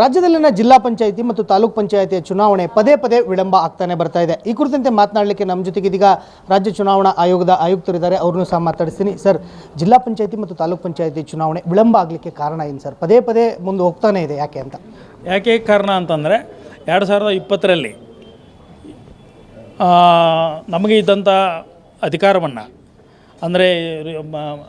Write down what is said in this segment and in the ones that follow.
ರಾಜ್ಯದಲ್ಲಿನ ಜಿಲ್ಲಾ ಪಂಚಾಯಿತಿ ಮತ್ತು ತಾಲೂಕ್ ಪಂಚಾಯಿತಿಯ ಚುನಾವಣೆ ಪದೇ ಪದೇ ವಿಳಂಬ ಆಗ್ತಾನೆ ಬರ್ತಾ ಇದೆ. ಈ ಕುರಿತಂತೆ ಮಾತನಾಡಲಿಕ್ಕೆ ನಮ್ಮ ಜೊತೆಗೆ ಇದೀಗ ರಾಜ್ಯ ಚುನಾವಣಾ ಆಯೋಗದ ಆಯುಕ್ತರಿದ್ದಾರೆ. ಅವ್ರನ್ನೂ ಸಹ ಮಾತಾಡಿಸ್ತೀನಿ. ಸರ್, ಜಿಲ್ಲಾ ಪಂಚಾಯಿತಿ ಮತ್ತು ತಾಲೂಕ್ ಪಂಚಾಯಿತಿ ಚುನಾವಣೆ ವಿಳಂಬ ಆಗಲಿಕ್ಕೆ ಕಾರಣ ಏನು ಸರ್? ಪದೇ ಪದೇ ಮುಂದೆ ಹೋಗ್ತಾನೆ ಇದೆ. ಯಾಕೆ ಅಂತ? ಯಾಕೆ ಕಾರಣ ಅಂತಂದರೆ ಎರಡು ಸಾವಿರದ ಇಪ್ಪತ್ತರಲ್ಲಿ ನಮಗೆ ಇದ್ದಂಥ ಅಧಿಕಾರವನ್ನು ಅಂದರೆ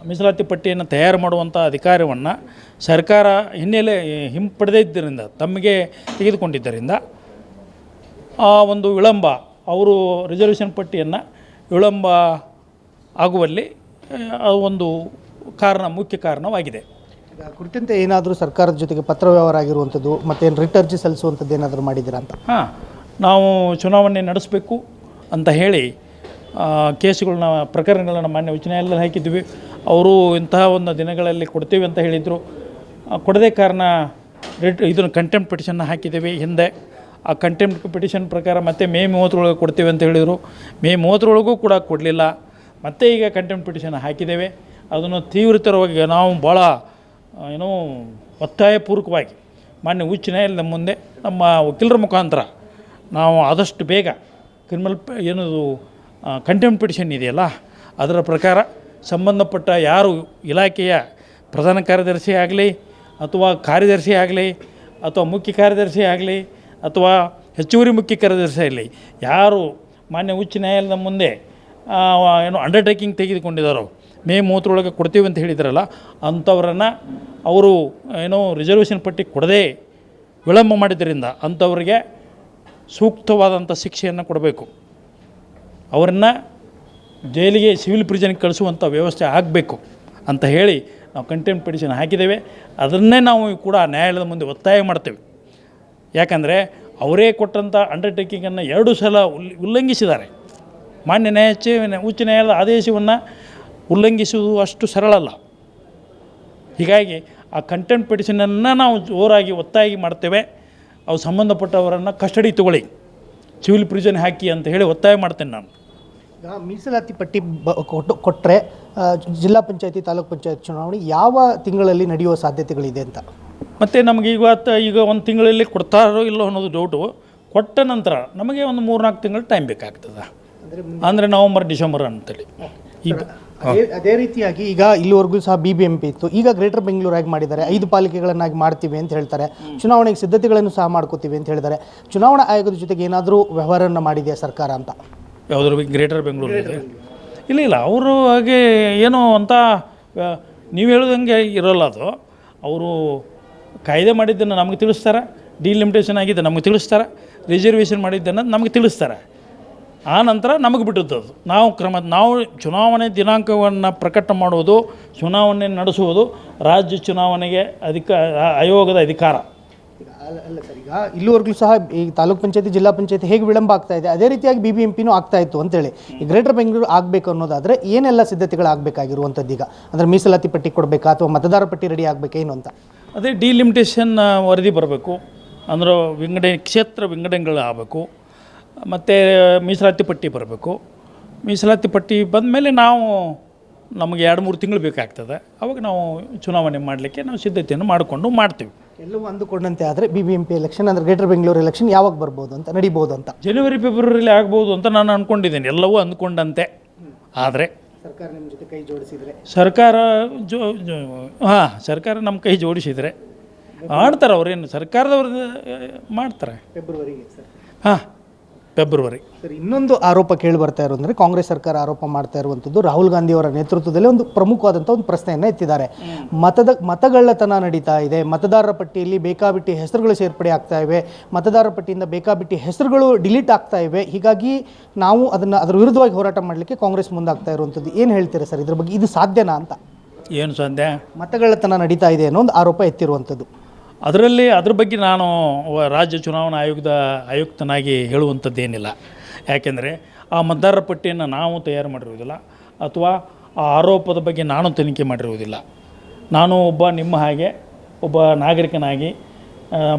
ಮೀಸಲಾತಿ ಪಟ್ಟಿಯನ್ನು ತಯಾರು ಮಾಡುವಂಥ ಅಧಿಕಾರವನ್ನು ಸರ್ಕಾರ ಹಿನ್ನೆಲೆ ಹಿಂಪಡೆದಿದ್ದರಿಂದ ತಮಗೆ ತೆಗೆದುಕೊಂಡಿದ್ದರಿಂದ ಆ ಒಂದು ವಿಳಂಬ ಅವರು ರಿಸರ್ವೇಷನ್ ಪಟ್ಟಿಯನ್ನು ವಿಳಂಬ ಆಗುವಲ್ಲಿ ಆ, ಒಂದು ಕಾರಣ ಮುಖ್ಯ ಕಾರಣವಾಗಿದೆ. ಕುರಿತಂತೆ ಏನಾದರೂ ಸರ್ಕಾರದ ಜೊತೆಗೆ ಪತ್ರ ವ್ಯವಹಾರ ಆಗಿರುವಂಥದ್ದು ಮತ್ತೇನು ರಿಟ್ ಅರ್ಜಿ ಸಲ್ಲಿಸುವಂಥದ್ದು ಏನಾದರೂ ಮಾಡಿದ್ದೀರಾ ಅಂತ? ಹಾಂ ನಾವು ಚುನಾವಣೆ ನಡೆಸಬೇಕು ಅಂತ ಹೇಳಿ ಕೇಸುಗಳನ್ನ ಪ್ರಕರಣಗಳನ್ನ ಮಾನ್ಯ ಉಚ್ಚ ನ್ಯಾಯಾಲಯದಲ್ಲಿ ಹಾಕಿದ್ವಿ. ಅವರು ಇಂತಹ ಒಂದು ದಿನಗಳಲ್ಲಿ ಕೊಡ್ತೀವಿ ಅಂತ ಹೇಳಿದರು. ಕೊಡದೇ ಕಾರಣ ರಿಟ್, ಇದನ್ನು ಕಂಟೆಂಪ್ಟ್ ಪಿಟಿಷನ್ನ ಹಾಕಿದ್ದೀವಿ ಹಿಂದೆ. ಆ ಕಂಟೆಂಪ್ಟ್ ಪಿಟಿಷನ್ ಪ್ರಕಾರ ಮತ್ತೆ ಮೇ ಮೂವತ್ತರೊಳಗೆ ಕೊಡ್ತೀವಿ ಅಂತ ಹೇಳಿದರು. ಮೇ ಮೂವತ್ತರೊಳಗೂ ಕೂಡ ಕೊಡಲಿಲ್ಲ. ಮತ್ತೆ ಈಗ ಕಂಟೆಂಪ್ಟ್ ಪಿಟಿಷನ್ ಹಾಕಿದ್ದೇವೆ. ಅದನ್ನು ತೀವ್ರತರವಾಗಿ ನಾವು ಭಾಳ ಏನೋ ಒತ್ತಾಯಪೂರ್ವಕವಾಗಿ ಮಾನ್ಯ ಉಚ್ಚ ನ್ಯಾಯಾಲಯದ ಮುಂದೆ ನಮ್ಮ ವಕೀಲರ ಮುಖಾಂತರ ನಾವು ಆದಷ್ಟು ಬೇಗ ಕ್ರಿಮಿನಲ್ ಏನದು ಪಿಟಿಷನ್ ಇದೆಯಲ್ಲ, ಅದರ ಪ್ರಕಾರ ಸಂಬಂಧಪಟ್ಟ ಯಾರು ಇಲಾಖೆಯ ಪ್ರಧಾನ ಕಾರ್ಯದರ್ಶಿ ಆಗಲಿ ಅಥವಾ ಕಾರ್ಯದರ್ಶಿ ಆಗಲಿ ಅಥವಾ ಮುಖ್ಯ ಕಾರ್ಯದರ್ಶಿ ಆಗಲಿ ಅಥವಾ ಹೆಚ್ಚುವರಿ ಮುಖ್ಯ ಕಾರ್ಯದರ್ಶಿ ಆಗಲಿ, ಯಾರು ಮಾನ್ಯ ಉಚ್ಚ ನ್ಯಾಯಾಲಯದ ಮುಂದೆ ಏನು ಅಂಡರ್ಟೇಕಿಂಗ್ ತೆಗೆದುಕೊಂಡಿದ್ದಾರೋ, ಮೇ ಮೂವತ್ತರೊಳಗೆ ಕೊಡ್ತೀವಿ ಅಂತ ಹೇಳಿದ್ರಲ್ಲ, ಅಂಥವ್ರನ್ನು ಅವರು ಏನೋ ರಿಸರ್ವೇಷನ್ ಪಟ್ಟಿ ಕೊಡದೇ ವಿಳಂಬ ಮಾಡಿದ್ದರಿಂದ ಅಂಥವ್ರಿಗೆ ಸೂಕ್ತವಾದಂಥ ಶಿಕ್ಷೆಯನ್ನು ಕೊಡಬೇಕು. ಅವರನ್ನು ಜೈಲಿಗೆ ಸಿವಿಲ್ ಪ್ರಿಸನ್ಗೆ ಕಳಿಸುವಂಥ ವ್ಯವಸ್ಥೆ ಆಗಬೇಕು ಅಂತ ಹೇಳಿ ನಾವು ಕಂಟೆಂಟ್ ಪಿಟಿಷನ್ ಹಾಕಿದ್ದೇವೆ. ಅದನ್ನೇ ನಾವು ಕೂಡ ನ್ಯಾಯಾಲಯದ ಮುಂದೆ ಒತ್ತಾಯ ಮಾಡ್ತೇವೆ. ಯಾಕಂದರೆ ಅವರೇ ಕೊಟ್ಟಂಥ ಅಂಡರ್ಟೇಕಿಂಗನ್ನು ಎರಡು ಸಲ ಉಲ್, ಉಲ್ಲಂಘಿಸಿದ್ದಾರೆ. ಮಾನ್ಯ ನ್ಯಾಯಾಚ ಉಚ್ಚ ನ್ಯಾಯಾಲಯದ ಆದೇಶವನ್ನು ಉಲ್ಲಂಘಿಸುವುದು ಅಷ್ಟು ಸರಳ ಅಲ್ಲ. ಹೀಗಾಗಿ ಆ ಕಂಟೆಂಟ್ ಪಿಟಿಷನನ್ನು ನಾವು ಜೋರಾಗಿ ಒತ್ತಾಗಿ ಮಾಡ್ತೇವೆ. ಅವು ಸಂಬಂಧಪಟ್ಟವರನ್ನು ಕಸ್ಟಡಿ ತಗೊಳ್ಳಿ. ಸಿವಿಲ್ ಪ್ರಿಸನ್ ಹಾಕಿ ಅಂತ ಹೇಳಿ ಒತ್ತಾಯ ಮಾಡ್ತೇನೆ ನಾನು. ಈಗ ಮೀಸಲಾತಿ ಪಟ್ಟಿ ಬ ಕೊಟ್ಟು ಕೊಟ್ಟರೆ ಜಿಲ್ಲಾ ಪಂಚಾಯತಿ ತಾಲೂಕ್ ಪಂಚಾಯತ್ ಚುನಾವಣೆ ಯಾವ ತಿಂಗಳಲ್ಲಿ ನಡೆಯುವ ಸಾಧ್ಯತೆಗಳಿದೆ ಅಂತ? ಮತ್ತು ನಮಗೆ ಈಗ ಈಗ ಒಂದು ತಿಂಗಳಲ್ಲಿ ಕೊಡ್ತಾರೋ ಇಲ್ಲೋ ಅನ್ನೋದು ಡೌಟು ಕೊಟ್ಟ ನಂತರ ನಮಗೆ ಒಂದು ಮೂರ್ನಾಲ್ಕು ತಿಂಗಳು ಟೈಮ್ ಬೇಕಾಗ್ತದೆ. ಅಂದರೆ ಅಂದರೆ ನವಂಬರ್ ಡಿಸೆಂಬರ್ ಅಂತೇಳಿ. ಈಗ ಅದೇ ಅದೇ ರೀತಿಯಾಗಿ ಈಗ ಇಲ್ಲಿವರೆಗೂ ಸಹ ಬಿ ಬಿ ಎಂ ಪಿ ಇತ್ತು. ಈಗ ಗ್ರೇಟರ್ ಬೆಂಗಳೂರಾಗಿ ಮಾಡಿದ್ದಾರೆ. ಐದು ಪಾಲಿಕೆಗಳನ್ನಾಗಿ ಮಾಡ್ತೀವಿ ಅಂತ ಹೇಳ್ತಾರೆ. ಚುನಾವಣೆಗೆ ಸಿದ್ಧತೆಗಳನ್ನು ಸಹ ಮಾಡ್ಕೋತೀವಿ ಅಂತ ಹೇಳಿದ್ದಾರೆ ಚುನಾವಣಾ ಆಯೋಗದ ಜೊತೆಗೆ ಏನಾದರೂ ವ್ಯವಹಾರವನ್ನು ಮಾಡಿದೆಯಾ ಸರ್ಕಾರ ಅಂತ? ಯಾವುದ್ರ ಬಗ್ಗೆ ಗ್ರೇಟರ್ ಬೆಂಗಳೂರಲ್ಲಿ ಇಲ್ಲ ಇಲ್ಲ ಅವರು ಹಾಗೆ ಏನೋ ಅಂತ ನೀವು ಹೇಳೋದಂಗೆ ಇರೋಲ್ಲ ಅದು. ಅವರು ಕಾಯ್ದೆ ಮಾಡಿದ್ದನ್ನು ನಮಗೆ ತಿಳಿಸ್ತಾರೆ ಡಿಲಿಮಿಟೇಷನ್ ಆಗಿದೆ ನಮಗೆ ತಿಳಿಸ್ತಾರೆ ರಿಸರ್ವೇಷನ್ ಮಾಡಿದ್ದನ್ನು ನಮಗೆ ತಿಳಿಸ್ತಾರೆ. ಆ ನಂತರ ನಮಗೆ ಬಿಟ್ಟದ್ದು ಅದು. ನಾವು ಕ್ರಮ ನಾವು ಚುನಾವಣೆ ದಿನಾಂಕವನ್ನು ಪ್ರಕಟ ಮಾಡುವುದು ಚುನಾವಣೆ ನಡೆಸುವುದು ರಾಜ್ಯ ಚುನಾವಣೆಗೆ ಅಧಿಕ ಆಯೋಗದ ಅಧಿಕಾರ. ಅಲ್ಲ ಸರ್, ಈಗ ಇಲ್ಲಿವರೆಗೂ ಸಹ ಈ ತಾಲೂಕ್ ಪಂಚಾಯತಿ, ಜಿಲ್ಲಾ ಪಂಚಾಯತಿ ಹೇಗೆ ವಿಳಂಬ ಆಗ್ತಾ ಇದೆ, ಅದೇ ರೀತಿಯಾಗಿ ಬಿ ಬಿ ಎಂ ಪಿನೂ ಆಗ್ತಾ ಇತ್ತು ಅಂತೇಳಿ ಈ ಗ್ರೇಟರ್ ಬೆಂಗಳೂರು ಆಗಬೇಕು ಅನ್ನೋದಾದರೆ ಏನೆಲ್ಲ ಸಿದ್ಧತೆಗಳು ಆಗಬೇಕಾಗಿರುವಂಥದ್ದು ಈಗ? ಅಂದರೆ ಮೀಸಲಾತಿ ಪಟ್ಟಿ ಕೊಡಬೇಕಾ ಅಥವಾ ಮತದಾರ ಪಟ್ಟಿ ರೆಡಿ ಆಗಬೇಕಾ ಏನು ಅಂತ? ಅದೇ ಡಿಲಿಮಿಟೇಷನ್ ವರದಿ ಬರಬೇಕು. ಅಂದ್ರೆ ವಿಂಗಡಣೆ, ಕ್ಷೇತ್ರ ವಿಂಗಡಣೆಗಳು ಆಗಬೇಕು. ಮತ್ತು, ಮೀಸಲಾತಿ ಪಟ್ಟಿ ಬರಬೇಕು. ಮೀಸಲಾತಿ ಪಟ್ಟಿ ಬಂದ ಮೇಲೆ ನಾವು ನಮಗೆ ಎರಡು ಮೂರು ತಿಂಗಳು ಬೇಕಾಗ್ತದೆ. ಅವಾಗ ನಾವು ಚುನಾವಣೆ ಮಾಡಲಿಕ್ಕೆ ನಾವು ಸಿದ್ಧತೆಯನ್ನು ಮಾಡಿಕೊಂಡು ಮಾಡ್ತೀವಿ. ಎಲ್ಲವೂ ಅಂದುಕೊಂಡಂತೆ ಆದರೆ B B M P election ಅಂದರೆ ಗ್ರೇಟರ್ ಬೆಂಗಳೂರು ಎಲೆಕ್ಷನ್ ಯಾವಾಗ ಬರ್ಬೋದು ಅಂತ ನಡಿಬೋದು ಅಂತ? ಜನವರಿ ಫೆಬ್ರವರಿಲಿ ಆಗ್ಬೋದು ಅಂತ ನಾನು ಅಂದ್ಕೊಂಡಿದ್ದೇನೆ ಎಲ್ಲವೂ ಅಂದ್ಕೊಂಡಂತೆ. ಆದರೆ ಸರ್ಕಾರ ನಿಮ್ಮ ಜೊತೆ ಕೈ ಜೋಡಿಸಿದರೆ? ಸರ್ಕಾರ ಜೋ ಜೋ ಹಾಂ ಸರ್ಕಾರ ನಮ್ಮ ಕೈ ಜೋಡಿಸಿದರೆ. ಮಾಡ್ತಾರೆ ಅವ್ರೇನು ಸರ್ಕಾರದವ್ರದ್ದು ಮಾಡ್ತಾರೆ. ಫೆಬ್ರವರಿಗೆ ಸರ್ ಹಾಂ. ಫೆಬ್ರವರಿ. ಸರ್ ಇನ್ನೊಂದು ಆರೋಪ ಕೇಳಿ ಬರ್ತಾ ಇರೋದು ಅಂದರೆ ಕಾಂಗ್ರೆಸ್ ಸರ್ಕಾರ ಆರೋಪ ಮಾಡ್ತಾ ಇರುವಂಥದ್ದು ರಾಹುಲ್ ಗಾಂಧಿ ಅವರ ನೇತೃತ್ವದಲ್ಲಿ ಒಂದು ಪ್ರಮುಖವಾದಂಥ ಒಂದು ಪ್ರಶ್ನೆಯನ್ನು ಎತ್ತಿದ್ದಾರೆ. ಮತದ ಮತಗಳ್ಳತನ ನಡೀತಾ ಇದೆ. ಮತದಾರರ ಪಟ್ಟಿಯಲ್ಲಿ ಬೇಕಾಬಿಟ್ಟಿ ಹೆಸರುಗಳು ಸೇರ್ಪಡೆ ಆಗ್ತಾ ಇವೆ. ಮತದಾರರ ಪಟ್ಟಿಯಿಂದ ಬೇಕಾಬಿಟ್ಟಿ ಹೆಸರುಗಳು ಡಿಲೀಟ್ ಆಗ್ತಾ ಇವೆ. ಹೀಗಾಗಿ ನಾವು ಅದನ್ನು ಅದರ ವಿರುದ್ಧವಾಗಿ ಹೋರಾಟ ಮಾಡಲಿಕ್ಕೆ ಕಾಂಗ್ರೆಸ್ ಮುಂದಾಗ್ತಾ ಇರುವಂಥದ್ದು ಏನು ಹೇಳ್ತೀರಾ ಸರ್ ಇದ್ರ ಬಗ್ಗೆ? ಇದು ಸಾಧ್ಯನಾ ಅಂತ? ಏನು ಸಾಧ್ಯ? ಮತಗಳ್ಳತನ ನಡೀತಾ ಇದೆ ಅನ್ನೋ ಒಂದು ಆರೋಪ ಎತ್ತಿರುವಂಥದ್ದು ಅದರಲ್ಲಿ ಅದ್ರ ಬಗ್ಗೆ ನಾನು ರಾಜ್ಯ ಚುನಾವಣಾ ಆಯೋಗದ ಆಯುಕ್ತನಾಗಿ ಹೇಳುವಂಥದ್ದೇನಿಲ್ಲ. ಯಾಕೆಂದರೆ ಆ ಮತದಾರರ ಪಟ್ಟಿಯನ್ನು ನಾವು ತಯಾರು ಮಾಡಿರುವುದಿಲ್ಲ ಅಥವಾ ಆ ಆರೋಪದ ಬಗ್ಗೆ ನಾನು ತನಿಖೆ ಮಾಡಿರುವುದಿಲ್ಲ. ನಾನು ಒಬ್ಬ ನಿಮ್ಮ ಹಾಗೆ ಒಬ್ಬ ನಾಗರಿಕನಾಗಿ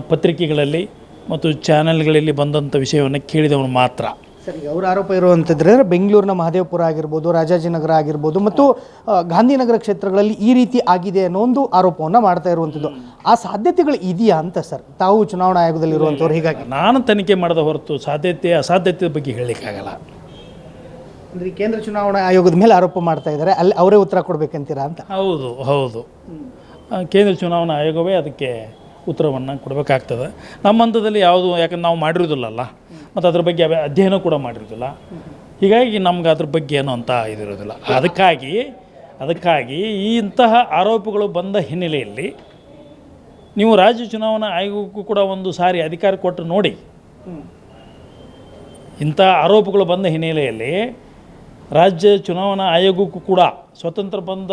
ಪತ್ರಿಕೆಗಳಲ್ಲಿ ಮತ್ತು ಚಾನೆಲ್ಗಳಲ್ಲಿ ಬಂದಂಥ ವಿಷಯವನ್ನು ಕೇಳಿದವನು ಮಾತ್ರ. ಸರ್ ಅವ್ರ ಆರೋಪ ಇರುವಂಥದ್ರೆ ಬೆಂಗಳೂರಿನ ಮಹದೇವಪುರ ಆಗಿರ್ಬೋದು ರಾಜಾಜಿನಗರ ಆಗಿರ್ಬೋದು ಮತ್ತು ಗಾಂಧಿನಗರ ಕ್ಷೇತ್ರಗಳಲ್ಲಿ ಈ ರೀತಿ ಆಗಿದೆ ಅನ್ನೋ ಒಂದು ಆರೋಪವನ್ನು ಮಾಡ್ತಾ ಇರುವಂಥದ್ದು ಆ ಸಾಧ್ಯತೆಗಳು ಇದೆಯಾ ಅಂತ ಸರ್? ತಾವು ಚುನಾವಣಾ ಆಯೋಗದಲ್ಲಿ ಇರುವಂಥವ್ರು ಹೀಗಾಗಿ. ನಾನು ತನಿಖೆ ಮಾಡದ ಹೊರತು ಸಾಧ್ಯತೆ ಅಸಾಧ್ಯತೆ ಬಗ್ಗೆ ಹೇಳಲಿಕ್ಕಾಗಲ್ಲ. ಅಂದರೆ ಕೇಂದ್ರ ಚುನಾವಣಾ ಆಯೋಗದ ಮೇಲೆ ಆರೋಪ ಮಾಡ್ತಾ ಇದ್ದಾರೆ ಅಲ್ಲಿ ಅವರೇ ಉತ್ತರ ಕೊಡಬೇಕಂತೀರಾ ಅಂತ? ಹೌದು ಹೌದು. ಕೇಂದ್ರ ಚುನಾವಣಾ ಆಯೋಗವೇ ಅದಕ್ಕೆ ಉತ್ತರವನ್ನು ಕೊಡಬೇಕಾಗ್ತದೆ. ನಮ್ಮ ಹಂತದಲ್ಲಿ ಯಾವುದು ಯಾಕಂದ್ರೆ ನಾವು ಮಾಡಿರೋದಿಲ್ಲಲ್ಲ ಮತ್ತು ಅದ್ರ ಬಗ್ಗೆ ಅಧ್ಯಯನ ಕೂಡ ಮಾಡಿರೋದಿಲ್ಲ. ಹೀಗಾಗಿ ನಮ್ಗೆ ಅದ್ರ ಬಗ್ಗೆ ಏನು ಅಂತ ಇದಿರೋದಿಲ್ಲ ಅದಕ್ಕಾಗಿ ಅದಕ್ಕಾಗಿ ಈ ಇಂತಹ ಆರೋಪಗಳು ಬಂದ ಹಿನ್ನೆಲೆಯಲ್ಲಿ ನೀವು ರಾಜ್ಯ ಚುನಾವಣಾ ಆಯೋಗಕ್ಕೂ ಕೂಡ ಒಂದು ಸಾರಿ ಅಧಿಕಾರ ಕೊಟ್ಟು ನೋಡಿ. ಇಂಥ ಆರೋಪಗಳು ಬಂದ ಹಿನ್ನೆಲೆಯಲ್ಲಿ ರಾಜ್ಯ ಚುನಾವಣಾ ಆಯೋಗಕ್ಕೂ ಕೂಡ ಸ್ವತಂತ್ರ ಬಂದ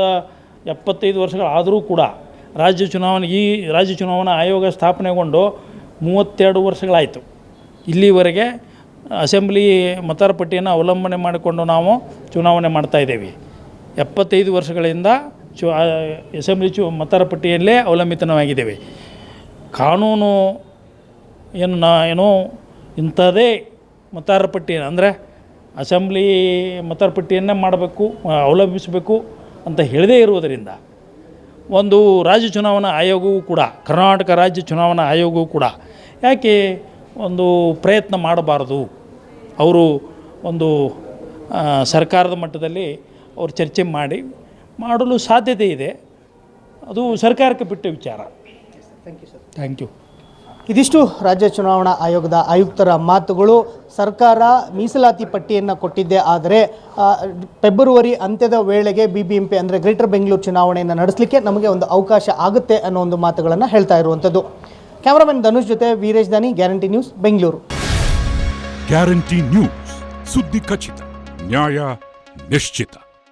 ಎಪ್ಪತ್ತೈದು ವರ್ಷಗಳಾದರೂ ಕೂಡ ರಾಜ್ಯ ಚುನಾವಣೆ, ಈ ರಾಜ್ಯ ಚುನಾವಣಾ ಆಯೋಗ ಸ್ಥಾಪನೆಗೊಂಡು ಮೂವತ್ತೆರಡು ವರ್ಷಗಳಾಯಿತು. ಇಲ್ಲಿವರೆಗೆ ಅಸೆಂಬ್ಲಿ ಮತದಾರ ಪಟ್ಟಿಯನ್ನು ಅವಲಂಬನೆ ಮಾಡಿಕೊಂಡು ನಾವು ಚುನಾವಣೆ ಮಾಡ್ತಾಯಿದ್ದೇವೆ ಎಪ್ಪತ್ತೈದು ವರ್ಷಗಳಿಂದ ಚು ಅಸೆಂಬ್ಲಿ ಚು ಮತದಾರ ಪಟ್ಟಿಯಲ್ಲೇ ಅವಲಂಬಿತನವಾಗಿದ್ದೇವೆ ಕಾನೂನು ಏನು ನಾ ಏನು ಇಂಥದೇ ಮತಾರ ಪಟ್ಟಿ ಅಂದರೆ ಅಸೆಂಬ್ಲಿ ಮತದಾರ ಪಟ್ಟಿಯನ್ನೇ ಮಾಡಬೇಕು, ಅವಲಂಬಿಸಬೇಕು ಅಂತ ಹೇಳದೇ ಇರುವುದರಿಂದ ಒಂದು ರಾಜ್ಯ ಚುನಾವಣಾ ಆಯೋಗವೂ ಕೂಡ, ಕರ್ನಾಟಕ ರಾಜ್ಯ ಚುನಾವಣಾ ಆಯೋಗವೂ ಕೂಡ, ಯಾಕೆ ಒಂದು ಪ್ರಯತ್ನ ಮಾಡಬಾರದು. ಅವರು ಒಂದು ಸರ್ಕಾರದ ಮಟ್ಟದಲ್ಲಿ ಅವರು ಚರ್ಚೆ ಮಾಡಿ ಮಾಡಲು ಸಾಧ್ಯತೆ ಇದೆ. ಅದು ಸರ್ಕಾರಕ್ಕೆ ಬಿಟ್ಟ ವಿಚಾರ. Thank you sir thank you ಇದಿಷ್ಟು ರಾಜ್ಯ ಚುನಾವಣಾ ಆಯೋಗದ ಆಯುಕ್ತರ ಮಾತುಗಳು. ಸರ್ಕಾರ ಮೀಸಲಾತಿ ಪಟ್ಟಿಯನ್ನು ಕೊಟ್ಟಿದ್ದೆ ಆದರೆ ಫೆಬ್ರವರಿ ಅಂತ್ಯದ ವೇಳೆಗೆ ಬಿ ಬಿ ಎಂ ಪಿ ಅಂದರೆ ಗ್ರೇಟರ್ ಬೆಂಗಳೂರು ಚುನಾವಣೆಯನ್ನು ನಡೆಸಲಿಕ್ಕೆ ನಮಗೆ ಒಂದು ಅವಕಾಶ ಆಗುತ್ತೆ ಅನ್ನೋ ಒಂದು ಮಾತುಗಳನ್ನು ಹೇಳ್ತಾ ಇರುವಂಥದ್ದು ಕ್ಯಾಮ್ರಾಮನ್ ಧನುಷ್ ಜೊತೆ Veeresh Dani guarantee news Bengaluru guarantee news ಸುದ್ದಿ ಖಚಿತ ನ್ಯಾಯ ನಿಶ್ಚಿತ.